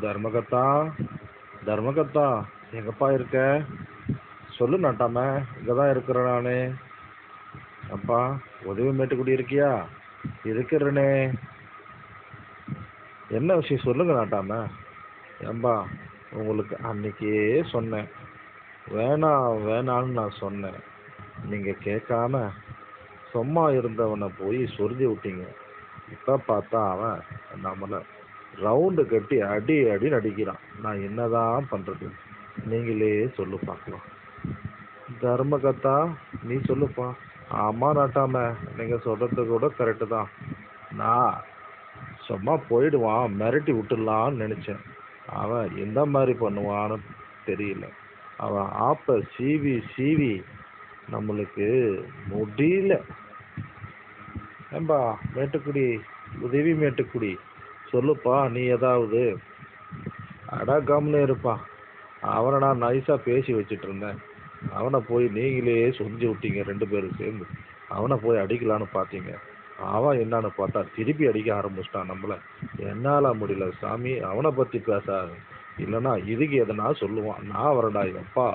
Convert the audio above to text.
தர்மகத்தா தர்மகத்தா எங்கப்பா இருக்க? சொல்லு நாட்டாம இங்கே தான் இருக்கிறேன் நான். அப்பா உதவி மேட்டுக்குடி இருக்கியா? இருக்கிறேனே. என்ன விஷயம்? சொல்லுங்க நாட்டாம. ஏம்பா உங்களுக்கு அன்னைக்கே சொன்னேன். வேணாம் வேணான்னு நான் சொன்னேன். நீங்கள் கேட்காம சும்மா இருந்தவனை போய் சொருதி விட்டீங்க. இப்போ பார்த்தா அவன் நம்மளை ரவுண்டு கட்டி அடி அடி நடிக்கிறான். நான் என்னதான் பண்ணுறது நீங்களே சொல்லு பார்க்கலாம். தர்மகத்தா நீ சொல்லுப்பா. ஆமாம் நாட்டாம. நீங்கள் சொல்கிறது கூட கரெக்டு தான். நான் சும்மா போயிடுவான் மிரட்டி விட்டுடலான்னு நினச்சேன். அவன் எந்த மாதிரி பண்ணுவான்னு தெரியல. அவன் ஆப்பை சீவி சீவி நம்மளுக்கு முடியல. ஏம்பா மேட்டுக்குடி உதவி மேட்டுக்குடி? சொல்லுப்பா நீ ஏதாவது. அடா கம்னு இருப்பா. அவனை நான் நைஸாக பேசி வச்சுட்டு இருந்தேன் அவனை போய் நீங்களே சொரிஞ்சு விட்டீங்க ரெண்டு பேரும் சேர்ந்து. அவனை போய் அடிக்கலான்னு பார்த்தீங்க அவன் என்னன்னு பார்த்தா திருப்பி அடிக்க ஆரம்பிச்சிட்டான் நம்மளை. என்னால் முடியல சாமி அவனை பற்றி பேச இல்லைன்னா இதுக்கு எதனா சொல்லுவான். நான் வரடா எப்பா